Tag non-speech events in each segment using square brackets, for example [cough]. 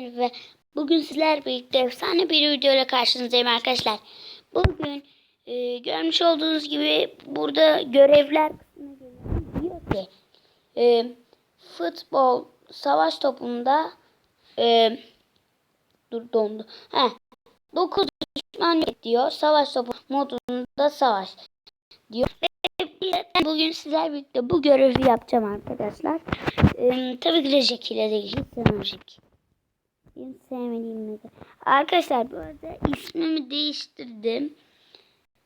ve bugün sizler birlikte efsane bir videoyla karşınızdayım arkadaşlar. Bugün e, görmüş olduğunuz gibi burada görevler. Diyor ki e, futbol savaş topunda e, dur dondu. He, 9 düşman diyor. Savaş topu modunda savaş diyor. Ve bugün sizler birlikte bu görevi yapacağım arkadaşlar. E, tabii ki de Jack ile değil. Jack. Benim sevmediğim mega. Arkadaşlar bu arada ismimi değiştirdim.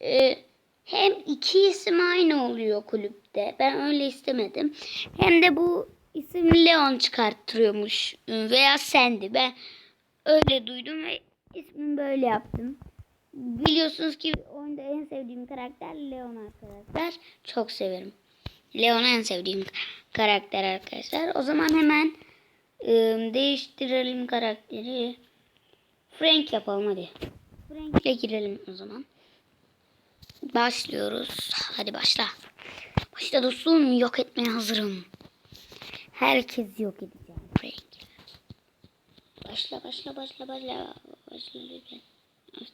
Ee, hem iki isim aynı oluyor kulüpte. Ben öyle istemedim. Hem de bu isim Leon çıkarttırıyormuş. Veya Sandy. Ben öyle duydum ve ismimi böyle yaptım. Biliyorsunuz ki oyunda en sevdiğim karakter Leon arkadaşlar. Çok severim. Leon en sevdiğim karakter arkadaşlar. O zaman hemen değiştirelim karakteri. Frank yapalım hadi. Frank'le girelim o zaman. Başlıyoruz. Hadi başla. Başla dostum. Yok etmeye hazırım. Herkes yok edeceğim Frank. Başla başla başla başla. Başla lütfen. Evet.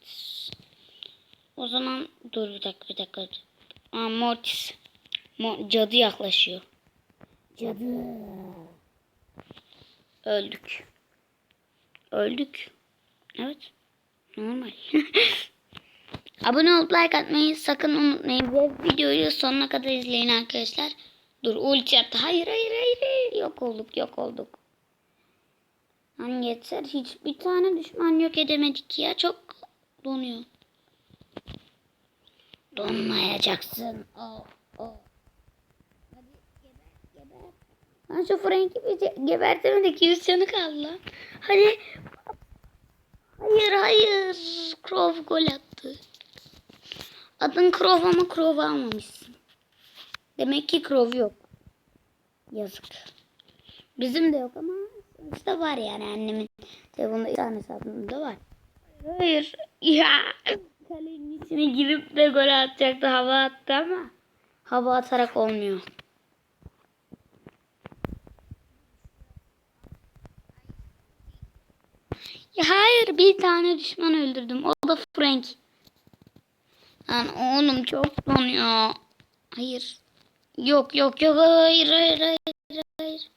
O zaman dur bir dakika bir dakika. Aa, Mortis. Mo- cadı yaklaşıyor. Cadı. Öldük. Öldük. Evet. Normal. [laughs] Abone olup like atmayı sakın unutmayın. Ve videoyu sonuna kadar izleyin arkadaşlar. Dur ulti. Hayır hayır hayır. hayır. Yok olduk yok olduk. Hani yeter. Hiçbir tane düşman yok edemedik ya. Çok donuyor. Donmayacaksın. Oh, oh. Hadi geber geber. Lan şu Frank'i bir ge- gebertemedik. 100 canı kaldı lan. Hadi. Hayır hayır. Crow gol attı. Adın Crow ama Crow almamışsın. Demek ki Crow yok. Yazık. Bizim de yok ama sonuçta var yani annemin telefonunda tane hesabında var. Hayır. Ya. Kalenin içine girip de gol atacaktı. Hava attı ama hava atarak olmuyor. Hayır bir tane düşman öldürdüm. O da Frank. Lan oğlum çok donuyor. Hayır. Yok yok yok hayır hayır hayır hayır.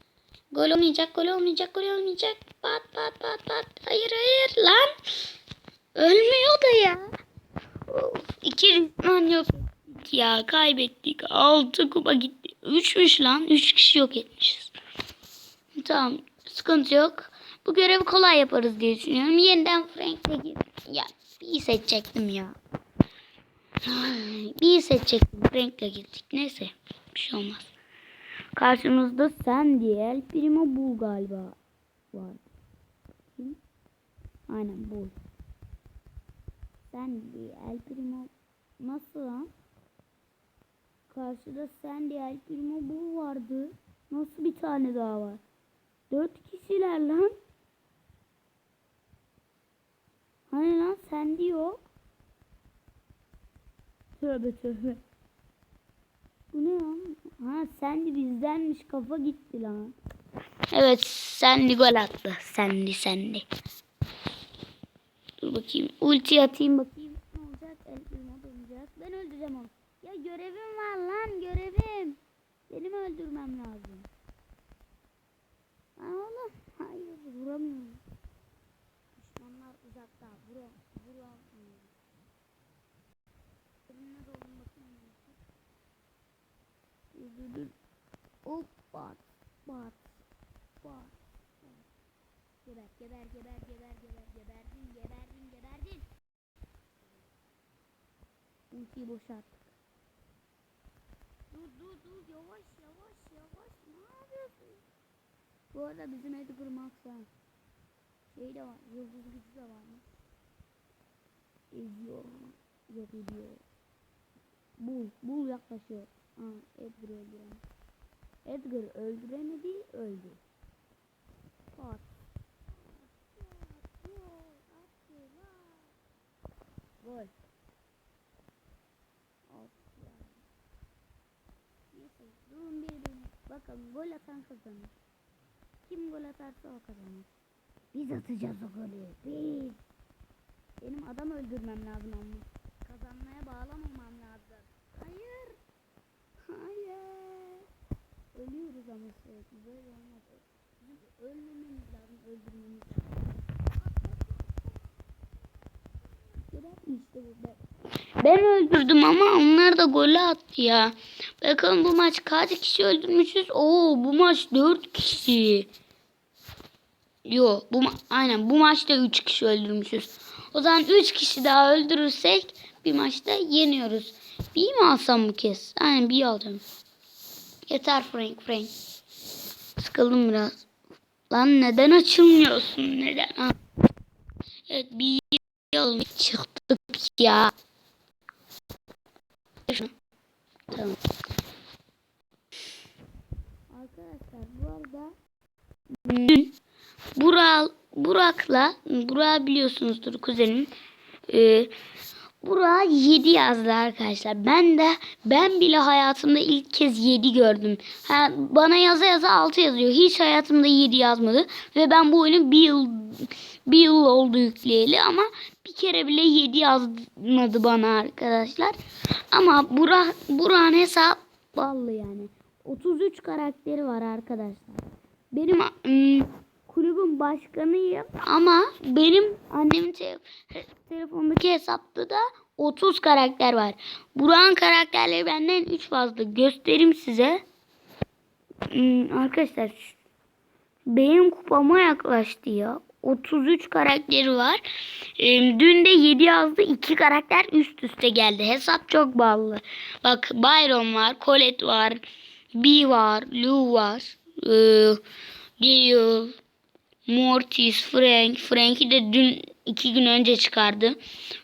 Gol olmayacak gol olmayacak gol olmayacak. Pat pat pat pat. Hayır hayır lan. Ölmüyor da ya. Of, iki düşman yok. Ya kaybettik. Altı kupa gitti. Üçmüş lan. Üç kişi yok etmişiz. Tamam. Sıkıntı yok. Bu görevi kolay yaparız diye düşünüyorum. Yeniden Frank'le gir. Ya bir seçecektim ya. Bir seçecektim. Frank'le girdik. Neyse. Bir şey olmaz. Karşımızda Sandy, El Primo Bull galiba var. Aynen Bull. Sandy, El Primo nasıl lan? Karşıda Sandy, El Primo Bull vardı. Nasıl bir tane daha var? Dört kişiler lan. Hani lan Sandy yok. Tövbe tövbe. Bu ne lan? Ha Sandy bizdenmiş kafa gitti lan. Evet Sandy gol attı. Sandy Sandy. Dur bakayım. Ulti atayım bakayım. Ne olacak? El primo olacak. Ben öldüreceğim onu. Ya görevim var lan görevim. Benim öldürmem lazım. Lan oğlum. Hayır vuramıyorum. Düşmanlar uzakta. Vura, vuramıyorum. Elimle dolun bakayım. Dur dur dur. Hop bat. Bat. Bat. Geber geber geber geber geber geberdin geberdin geberdin. Ultiyi boşalttık. Dur dur dur yavaş yavaş yavaş ne yapıyorsun? Bu arada bizim Edgar Max var. Şey de var yıldız gücü de varmış. Eziyor. Yok ediyor. Bul. Bul yaklaşıyor. Ha, Edgar öldüren. Edgar öldüremedi, öldü. Pat. Gol. Neyse durun bir. Bakalım gol atan kazanır. Kim gol atarsa o kazanır. Biz atacağız o golü. Biz. Benim adam öldürmem lazım ama. Kazanmaya bağlamamam lazım. Hayır. Hayır. Ölüyoruz ama sürekli. Böyle olmaz. Bizim ölmememiz lazım. Öldürmemiz lazım. İşte bu. Ben- öldürdüm ama onlar da golü attı ya. Bakın bu maç kaç kişi öldürmüşüz? Oo bu maç 4 kişi. Yo bu aynen bu maçta 3 kişi öldürmüşüz. O zaman 3 kişi daha öldürürsek bir maçta yeniyoruz. Bir mi alsam bu kez? Aynen bir alacağım. Yeter Frank Frank. Sıkıldım biraz. Lan neden açılmıyorsun? Neden? Ha. Evet bir yıl çıktık ya. Tamam. Arkadaşlar bu arada Burak, Burak'la Burak biliyorsunuzdur kuzenim. Ee, Burak 7 yazdı arkadaşlar. Ben de ben bile hayatımda ilk kez 7 gördüm. Ha, bana yaza yaza 6 yazıyor. Hiç hayatımda 7 yazmadı. Ve ben bu oyunu bir yıl bir yıl oldu yükleyeli ama bir kere bile 7 yazmadı bana arkadaşlar. Ama Burak Burak'ın hesap vallahi yani. 33 karakteri var arkadaşlar. Benim ım, kulübün başkanıyım ama benim annemin te- telefondaki hesapta da 30 karakter var. Burak'ın karakterleri benden 3 fazla. Göstereyim size. Hmm, arkadaşlar benim kupama yaklaştı ya. 33 karakteri var. Dün de 7 yazdı. 2 karakter üst üste geldi. Hesap çok bağlı. Bak Byron var. Colette var. Bee var. Lou var. Ee, Gale. Mortis, Frank. Frank'i de dün iki gün önce çıkardı.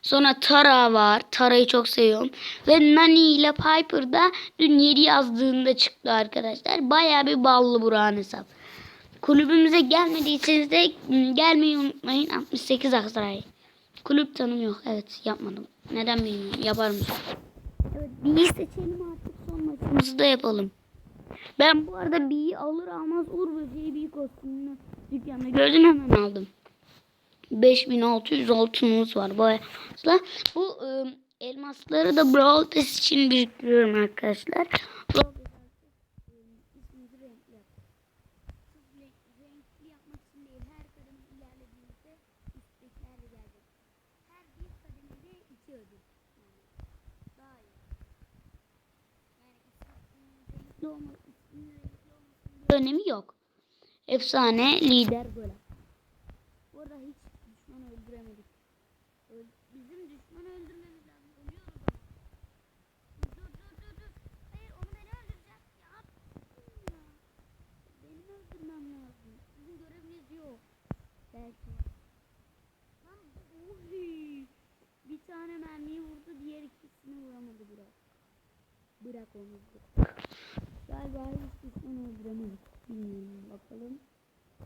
Sonra Tara var. Tara'yı çok seviyorum. Ve Nani ile Piper da dün 7 yazdığında çıktı arkadaşlar. Bayağı bir ballı Burak'ın hesap. Kulübümüze gelmediyseniz de ım, gelmeyi unutmayın. 68 Aksaray. Kulüp tanım yok. Evet yapmadım. Neden bilmiyorum. Yaparım. Evet bir seçelim artık son maçımızı da yapalım. Ben bu arada bir alır almaz Uğur Böceği bir kostümünü dükkanda gördüm hemen aldım. 5600 altınımız var. Bayağı. fazla. Bu ım, elmasları da Brawl Pass için biriktiriyorum arkadaşlar. Önemi yok. Efsane lider böyle. Bu hiç düşman öldüremedik. Öl- Bizim düşman öldürmemiz lazım. Ölüyoruz ama. Dur dur dur dur. Hayır onu beni öldürecek. Ya. ya. Benim öldürmem lazım. Sizin göreviniz yok. Belki. Lan oy. Bir tane mermiyi vurdu. Diğer ikisini vuramadı bırak. Bırak onu. Galiba hiç düşman öldüremedik. Bilmiyorum bakalım.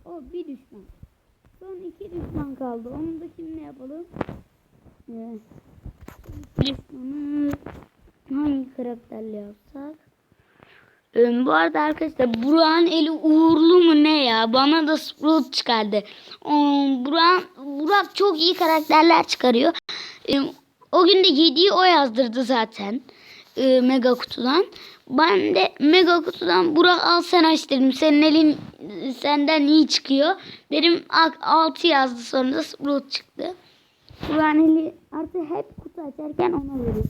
O bir düşman. Son iki düşman kaldı. Onu da kimle yapalım? Ee, düşmanı hangi karakterle yapsak? Ee, bu arada arkadaşlar Burak'ın eli uğurlu mu ne ya? Bana da Sprout çıkardı. Ee, Burak, Burak çok iyi karakterler çıkarıyor. Ee, o gün de 7'yi o yazdırdı zaten. Ee, mega kutudan. Ben de mega kutudan Burak al sen aç dedim. Senin elin senden iyi çıkıyor. Dedim 6 yazdı sonra da Sprout çıktı. Burak'ın eli artık hep kutu açarken ona veriyor.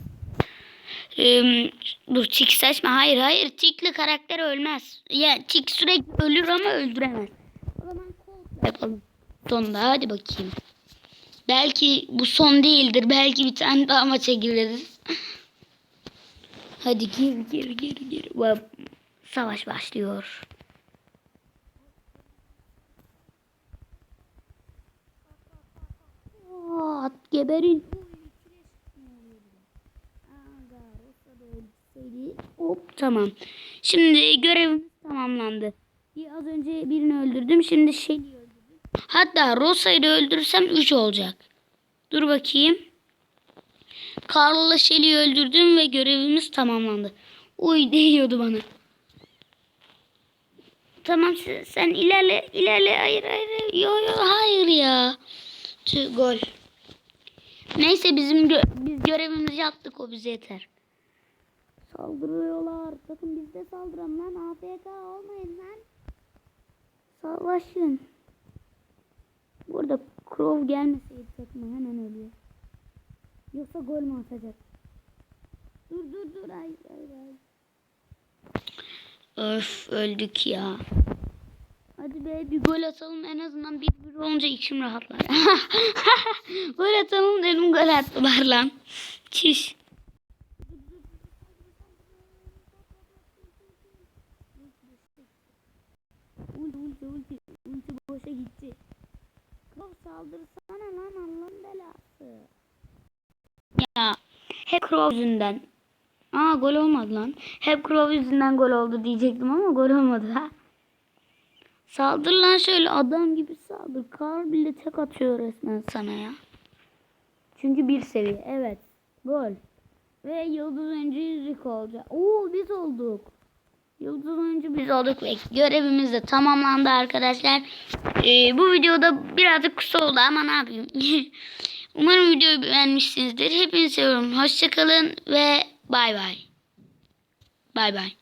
Ee, dur tik saçma. Hayır hayır tikli karakter ölmez. Ya tik sürekli ölür ama öldüremez. O zaman Colt yapalım. Sonunda hadi bakayım. Belki bu son değildir. Belki bir tane daha maça gireriz. Hadi gir gir gir gir. Savaş başlıyor. At geberin. Hop tamam. Şimdi görevimiz tamamlandı. Bir az önce birini öldürdüm. Şimdi Shelly'i öldürdüm. Hatta Rosa'yı da öldürsem 3 olacak. Dur bakayım. Carl'la Shelly'i öldürdüm ve görevimiz tamamlandı. Uy değiyordu bana. Tamam sen, sen ilerle ilerle hayır hayır yo yo hayır ya. Tüh gol. Neyse bizim gö- biz görevimizi yaptık o bize yeter. Saldırıyorlar. Sakın biz de lan. AFK olmayın lan. Savaşın. Burada Crow gelmeseydi takıma hemen ölüyor. Yoksa gol mü atacak? Dur dur dur. Ay ay ay. Öf öldük ya. Hadi be bir gol atalım en azından bir bir olunca içim rahatlar. [laughs] gol atalım dedim gol attılar lan. Çiş. Ulti ulti ulti ulti boşa gitti. Krov saldırsana lan Allah'ın belası. Ya hep Krov yüzünden. Aa gol olmadı lan. Hep Krov yüzünden gol oldu diyecektim ama gol olmadı ha. Saldır lan şöyle adam gibi saldır. Kar bile tek atıyor resmen sana ya. Çünkü bir seviye. Evet. Gol. Ve yıldız oyuncu yüzük olacak. Oo biz olduk. Yıldız oyuncu biz olduk ve görevimiz de tamamlandı arkadaşlar. Ee, bu videoda birazcık kısa oldu ama ne yapayım. [laughs] Umarım videoyu beğenmişsinizdir. Hepinizi seviyorum. Hoşçakalın ve bay bay. Bay bay.